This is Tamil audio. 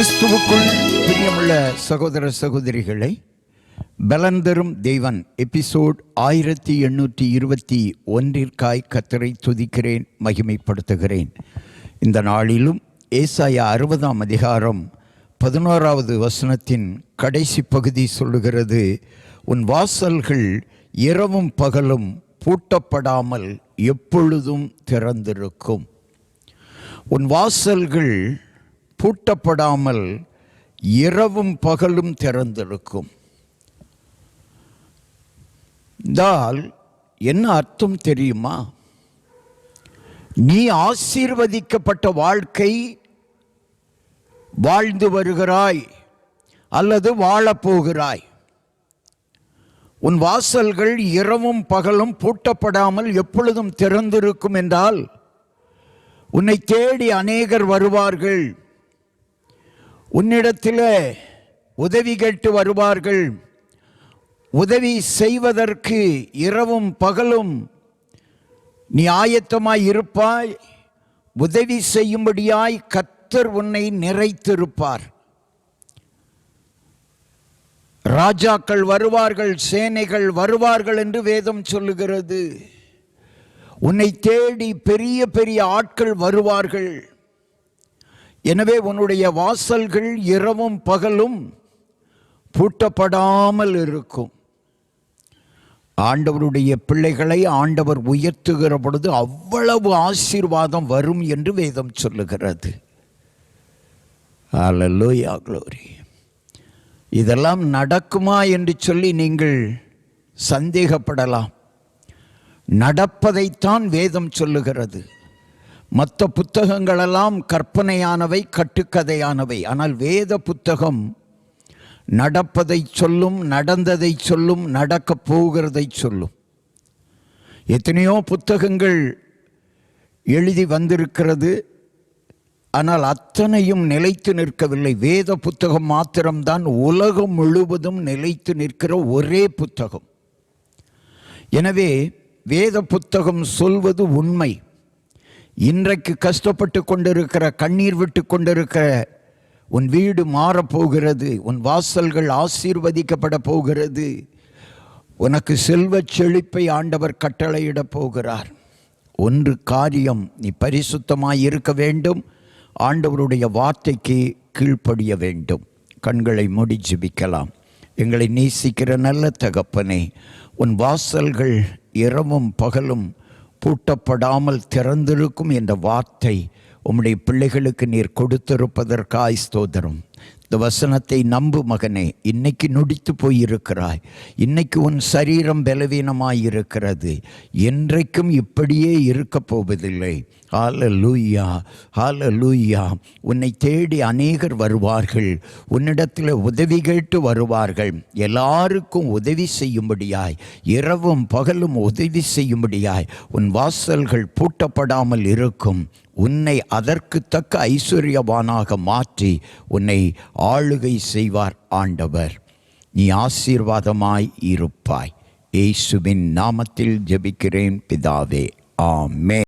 கிறிஸ்துவுக்குள் பிரியமுள்ள சகோதர சகோதரிகளை பலந்தரும் தெய்வன் எபிசோட் ஆயிரத்தி எண்ணூற்றி இருபத்தி ஒன்றிற்காய் கத்தரை துதிக்கிறேன் மகிமைப்படுத்துகிறேன். இந்த நாளிலும் ஏசாயா அறுபதாம் அதிகாரம் பதினோராவது வசனத்தின் கடைசி பகுதி சொல்லுகிறது உன் வாசல்கள் இரவும் பகலும் பூட்டப்படாமல் எப்பொழுதும் திறந்திருக்கும். உன் வாசல்கள் பூட்டப்படாமல் இரவும் பகலும் திறந்திருக்கும். தால் என்ன அர்த்தம் தெரியுமா? நீ ஆசீர்வதிக்கப்பட்ட வாழ்க்கை வாழ்ந்து வருகிறாய் அல்லது வாழப்போகிறாய். உன் வாசல்கள் இரவும் பகலும் பூட்டப்படாமல் எப்பொழுதும் திறந்திருக்கும் என்றால் உன்னை தேடி அநேகர் வருவார்கள். உன்னிடத்தில் உதவி கேட்டு வருவார்கள். உதவி செய்வதற்கு இரவும் பகலும் நீ ஆயத்தமாய் இருப்பாய். உதவி செய்யும்படியாய் கத்தர் உன்னை நிறைத்திருப்பார். ராஜாக்கள் வருவார்கள் சேனைகள் வருவார்கள் என்று வேதம் சொல்லுகிறது. உன்னை தேடி பெரிய பெரிய ஆட்கள் வருவார்கள். எனவே உன்னுடைய வாசல்கள் இரவும் பகலும் பூட்டப்படாமல் இருக்கும். ஆண்டவருடைய பிள்ளைகளை ஆண்டவர் உயர்த்துகிற பொழுது அவ்வளவு ஆசீர்வாதம் வரும் என்று வேதம் சொல்லுகிறது. அலலோயா க்ளோரி இதெல்லாம் நடக்குமா என்று சொல்லி நீங்கள் சந்தேகப்படலாம். நடப்பதைத்தான் வேதம் சொல்லுகிறது. மற்ற புத்தகங்களெல்லாம் கற்பனையானவை கட்டுக்கதையானவை. ஆனால் வேத புத்தகம் நடப்பதை சொல்லும் நடந்ததை சொல்லும் நடக்கப் போகிறதை சொல்லும். எத்தனையோ புத்தகங்கள் எழுதி வந்திருக்கிறது. ஆனால் அத்தனையும் நிலைத்து நிற்கவில்லை. வேத புத்தகம் மாத்திரம்தான் உலகம் முழுவதும் நிலைத்து நிற்கிற ஒரே புத்தகம். எனவே வேத புத்தகம் சொல்வது உண்மை. இன்றைக்கு கஷ்டப்பட்டு கொண்டிருக்கிற கண்ணீர் விட்டு கொண்டிருக்கிற உன் வீடு மாறப்போகிறது உன் வாசல்கள் ஆசீர்வதிக்கப்பட போகிறது உனக்கு செல்வச் செழிப்பை ஆண்டவர் கட்டளையிடப் போகிறார். ஒன்று காரியம் நீ பரிசுத்தமாய் இருக்க வேண்டும் ஆண்டவருடைய வார்த்தைக்கு கீழ்ப்படிய வேண்டும். கண்களை மூடி ஜெபிக்கலாம். எங்களை நேசிக்கிற நல்ல தகப்பனே உன் வாசல்கள் இரவும் பகலும் பூட்டப்படாமல் திறந்திருக்கும் என்ற வார்த்தை உம்முடைய பிள்ளைகளுக்கு நீர் கொடுத்திருப்பதற்காய் ஸ்தோதரும் இந்த வசனத்தை நம்பு மகனே இன்னைக்கு நொடித்து போயிருக்கிறாய். இன்னைக்கு உன் சரீரம் பலவீனமாயிருக்கிறது. என்றைக்கும் இப்படியே இருக்கப் போவதில்லை ஹால லூயா ஹால லூயா உன்னை தேடி அநேகர் வருவார்கள். உன்னிடத்தில் உதவி கேட்டு வருவார்கள். எல்லாருக்கும் உதவி செய்யும்படியாய் இரவும் பகலும் உதவி செய்யும்படியாய் உன் வாசல்கள் பூட்டப்படாமல் இருக்கும். உன்னை அதற்கு தக்க ஐஸ்வர்யவானாக மாற்றி உன்னை ஆளுகை செய்வார் ஆண்டவர். நீ ஆசீர்வாதமாய் இருப்பாய். இயேசுவின் நாமத்தில் ஜெபிக்கிறேன் பிதாவே. ஆமே